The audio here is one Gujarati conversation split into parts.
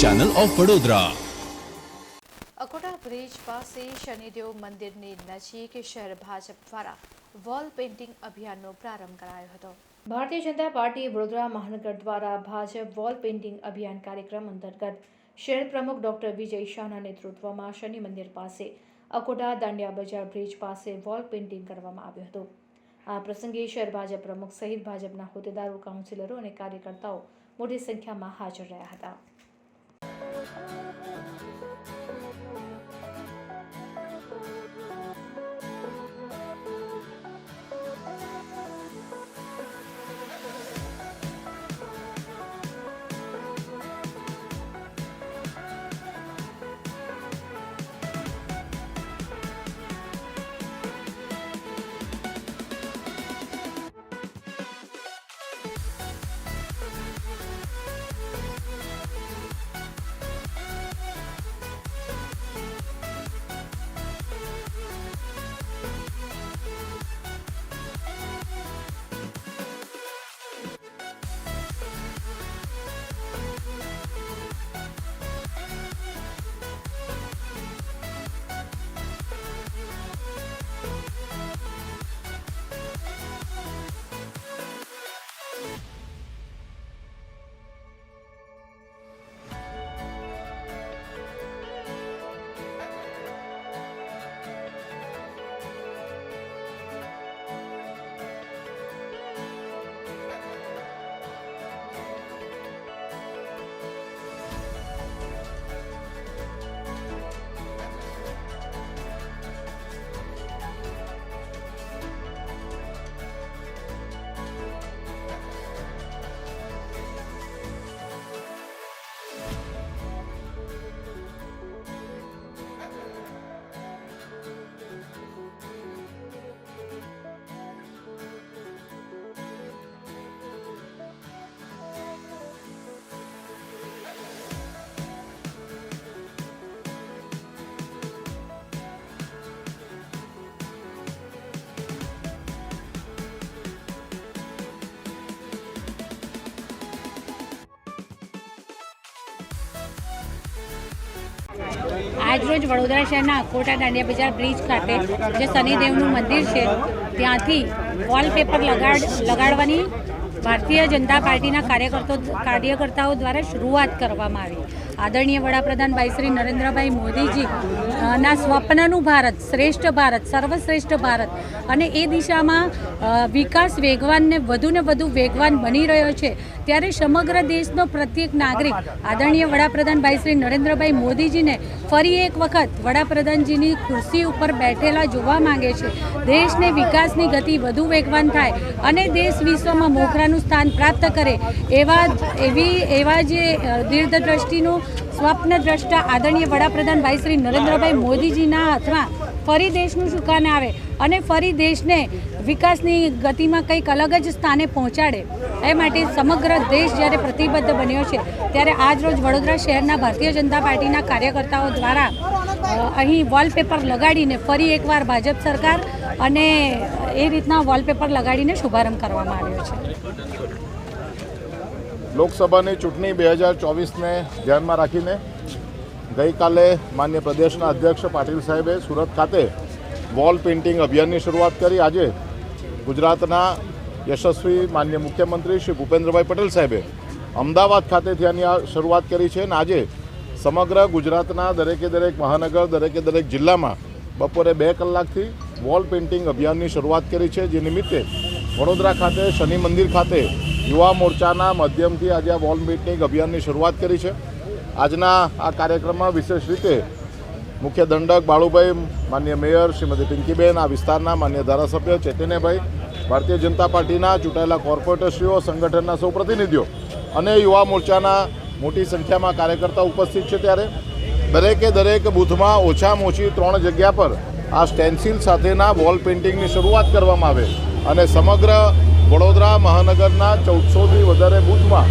Channel of Vadodara Akota bridge પાસે શનિદેવ મંદિરની નજીક શહેર ભાજપ દ્વારા વોલ પેઇન્ટિંગ અભિયાનનો પ્રારંભ કરાયો હતો. ભારતીય જનતા પાર્ટી વડોદરા મહાનગર દ્વારા ભાજપ વોલ પેઇન્ટિંગ અભિયાન કાર્યક્રમ અંતર્ગત શહેર પ્રમુખ ડોક્ટર વિજય શાહના નેતૃત્વમાં શનિ મંદિર પાસે અકોટા દાંડિયા બજાર બ્રિજ પાસે વોલ પેઇન્ટિંગ કરવામાં આવ્યું હતું. આ પ્રસંગે શહેર ભાજપ પ્રમુખ સહિત ભાજપના હોદ્દેદારો કાઉન્સિલરો અને કાર્યકર્તાઓ મોટી સંખ્યામાં હાજર રહ્યા હતા. Oh, આજરોજ વડોદરા શહેરના અખોટા દાંડિયા બજાર બ્રિજ ખાતે જે શનિદેવનું મંદિર છે, ત્યાંથી વોલપેપર લગાડ, લગાડવાની ભારતીય જનતા પાર્ટીના કાર્યકર્તો, કાર્યકર્તાઓ દ્વારા શરૂઆત કરવામાં આવી. આદરણીય વડાપ્રધાન ભાઈ શ્રી નરેન્દ્રભાઈ મોદીજી ના, સ્વપ્નનું ભારત, શ્રેષ્ઠ ભારત, સર્વશ્રેષ્ઠ ભારત. અને એ દિશામાં વિકાસ વેગવાનને વધુને વધુ વેગવાન બની રહ્યો છે. ત્યારે સમગ્ર દેશનો પ્રત્યેક નાગરિક, આદરણીય વડાપ્રધાન ભાઈ શ્રી નરેન્દ્રભાઈ મોદીજીને ફરી એક વખત વડાપ્રધાનજીની ખુરશી ઉપર બેઠેલા જોવા માંગે છે. દેશને વિકાસની ગતિ વધુ વેગવાન થાય અને દેશ વિશ્વમાં મોખરાનું સ્થાન પ્રાપ્ત કરે એવા એવી, એવા જે દીર્ઘદ્રષ્ટિનું સ્વપ્ન દ્રષ્ટા આદરણીય વડાપ્રધાન ભાઈ શ્રી નરેન્દ્રભાઈ મોદીજીના હાથમાં ફરી દેશનું સુકાન આવે? અને ફરી દેશને વિકાસની ગતિમાં કંઈક અલગ જ સ્થાને પહોંચાડે. એ માટે સમગ્ર દેશ જ્યારે પ્રતિબદ્ધ બન્યો છે, ત્યારે આજરોજ વડોદરા શહેરના ભારતીય જનતા પાર્ટીના કાર્યકર્તાઓ દ્વારા અહીં વોલપેપર લગાડીને ફરી એકવાર ભાજપ સરકાર અને એ રીતના વોલપેપર લગાડીને શુભારંભ કરવામાં આવ્યો છે. લોકસભાની ચૂંટણી બે હજાર ચોવીસને ધ્યાનમાં રાખીને ગઈકાલે માન્ય પ્રદેશના અધ્યક્ષ પાટીલ સાહેબે સુરત ખાતે વોલ પેઇન્ટિંગ અભિયાનની શરૂઆત કરી. આજે ગુજરાતના યશસ્વી માન્ય મુખ્યમંત્રી શ્રી ભૂપેન્દ્રભાઈ પટેલ સાહેબે અમદાવાદ ખાતેથી આની આ શરૂઆત કરી છે અને આજે સમગ્ર ગુજરાતના દરેકે દરેક મહાનગર, દરેકે દરેક જિલ્લામાં બપોરે બે કલાકથી વોલ પેઇન્ટિંગ અભિયાનની શરૂઆત કરી છે. જે નિમિત્તે વડોદરા ખાતે શનિ મંદિર ખાતે યુવા મોરચાના માધ્યમથી આજે આ વોલ મીટિંગ અભિયાનની શરૂઆત કરી છે. આજના આ કાર્યક્રમમાં વિશેષ રીતે મુખ્ય દંડક બાળુભાઈ, માન્ય મેયર શ્રીમતી પિંકીબેન, આ વિસ્તારના માન્ય ધારાસભ્ય ચૈતન્યભાઈ ભારતીય જનતા પાર્ટીના ચૂંટાયેલા કોર્પોરેટરશ્રીઓ, સંગઠનના સૌ પ્રતિનિધિઓ અને યુવા મોરચાના મોટી સંખ્યામાં કાર્યકર્તા ઉપસ્થિત છે ત્યારે. દરેકે દરેક બૂથમાં ઓછામાં ઓછી ત્રણ જગ્યા પર આ સ્ટેન્સિલ સાથેના વોલ પેઇન્ટિંગની શરૂઆત કરવામાં આવે અને સમગ્ર વડોદરા મહાનગરના ચૌદસોથી વધારે બૂથમાં,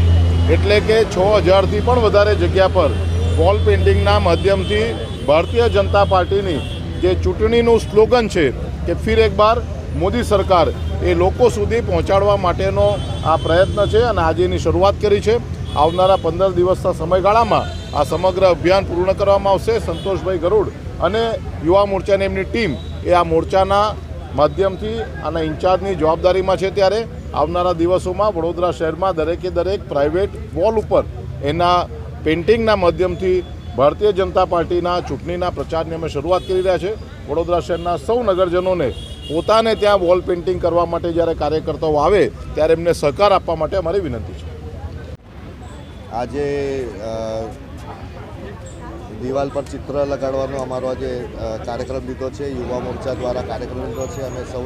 એટલે કે છ હજારથી પણ વધારે જગ્યા પર વોલ પેઇન્ટિંગના માધ્યમથી ભારતીય જનતા પાર્ટીની જે ચૂંટણીનું સ્લોગન છે કે ફિર એક બાર મોદી સરકાર એ લોકો સુધી પહોંચાડવા માટેનો આ પ્રયત્ન છે અને આજે એની શરૂઆત કરી છે. આવનારા પંદર દિવસના સમયગાળામાં આ સમગ્ર અભિયાન પૂર્ણ કરવામાં આવશે. સંતોષભાઈ ગરુડ અને યુવા મોરચાની એમની ટીમ એ આ મોરચાના માધ્યમથી આના ઇન્ચાર્જની જવાબદારીમાં છે ત્યારે આવનારા દિવસોમાં વડોદરા શહેરમાં દરેકે દરેક પ્રાઇવેટ વોલ ઉપર એના પેઇન્ટિંગના માધ્યમથી ભારતીય જનતા પાર્ટીના ચૂંટણીના પ્રચારની અમે શરૂઆત કરી રહ્યા છે. વડોદરા શહેરના સૌ નગરજનોને પોતાને ત્યાં વોલ પેઇન્ટિંગ કરવા માટે જ્યારે કાર્યકર્તાઓ આવે ત્યારે એમને સહકાર આપવા માટે અમારી વિનંતી છે. આજે દિવાલ પર ચિત્ર લગાડવાનો અમારો આજે કાર્યક્રમ લીધો છે. યુવા મોરચા દ્વારા કાર્યક્રમ લીધો છે. અમે સૌ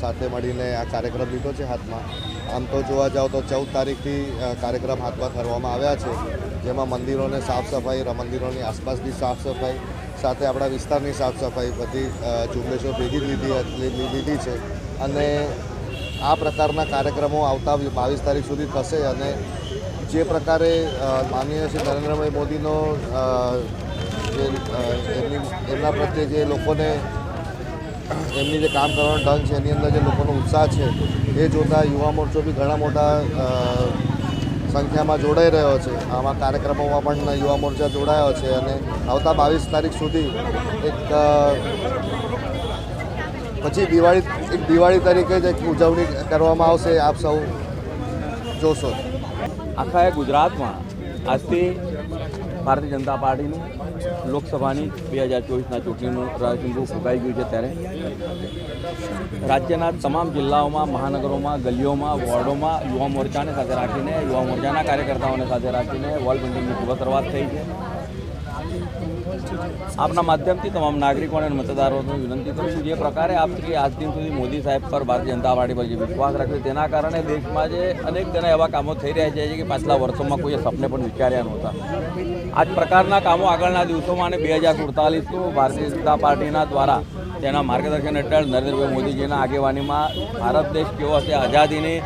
સાથ મળીને આ કાર્યક્રમ લીધો છે હાથમાં. આમ તો જોવા જાઓ તો ચૌદ તારીખથી કાર્યક્રમ હાથમાં ધરવામાં આવ્યા છે. જેમાં મંદિરોને સાફ સફાઈ મંદિરોની આસપાસની સાફ સફાઈ, સાથે આપણા વિસ્તારની સાફ સફાઈ બધી ઝુંબેશો ભેગી લીધી લીધી છે. અને આ પ્રકારના કાર્યક્રમો આવતા બાવીસ તારીખ સુધી થશે અને જે પ્રકારે માનનીય શ્રી નરેન્દ્રભાઈ મોદીનો જે એમની, એમના પ્રત્યે જે લોકોને, એમની જે કામ કરવાનો ઢંગ છે, એની અંદર જે લોકોનો ઉત્સાહ છે, એ જોતાં યુવા મોરચો બી ઘણા મોટા સંખ્યામાં જોડાઈ રહ્યો છે. આવા કાર્યક્રમોમાં પણ યુવા મોરચા જોડાયો છે અને આવતા બાવીસ તારીખ સુધી એક પછી દિવાળી, એક દિવાળી તરીકે જ એક ઉજવણી કરવામાં આવશે. આપ સૌ જોશો. આખા ગુજરાતમાં આજથી ભારતીય જનતા પાર્ટીનું લોકસભાની બે હજાર ચોવીસના ચૂંટણીનું રાચુંબુ ફૂંકાઈ ગયું છે ત્યારે. રાજ્યના તમામ જિલ્લાઓમાં, મહાનગરોમાં, ગલીઓમાં, વોર્ડોમાં યુવા મોરચાને સાથે રાખીને, યુવા મોરચાના કાર્યકર્તાઓને સાથે રાખીને વોલ પેઇન્ટિંગની શુભ શરૂઆત થઈ છે. આપના માધ્યમથી તમામ નાગરિકોને અને મતદારોને વિનંતી કરું છું. જે પ્રકારે આપથી આજ દિન સુધી મોદી સાહેબ પર ભારતીય જનતા પાર્ટી પર જે વિશ્વાસ રાખ્યો તેના કારણે દેશમાં જે અનેક ઘણા એવા કામો થઈ રહ્યા છે કે પાછલા વર્ષોમાં કોઈએ સપને પણ વિચાર્યા નહોતા. આ પ્રકારના કામો આગળના દિવસોમાં અને બે હજાર સુડતાલીસનું ભારતીય જનતા પાર્ટીના દ્વારા તેના માર્ગદર્શન હેઠળ નરેન્દ્રભાઈ મોદીજીના આગેવાનીમાં ભારત દેશ કેવો હશે, આઝાદીની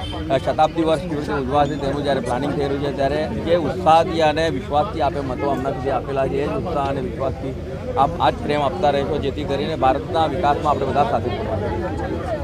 શતાબ્દી વર્ષ કેવી રીતે ઉજવાશે તેનું જ્યારે પ્લાનિંગ થઈ રહ્યું છે, ત્યારે જે ઉત્સાહથી અને વિશ્વાસથી આપે મતો હમણાં સુધી આપેલા છે, એ જ ઉત્સાહ અને વિશ્વાસથી આપ આ જ પ્રેમ આપતા રહેશો, જેથી કરીને ભારતના વિકાસમાં આપણે બધા સાથે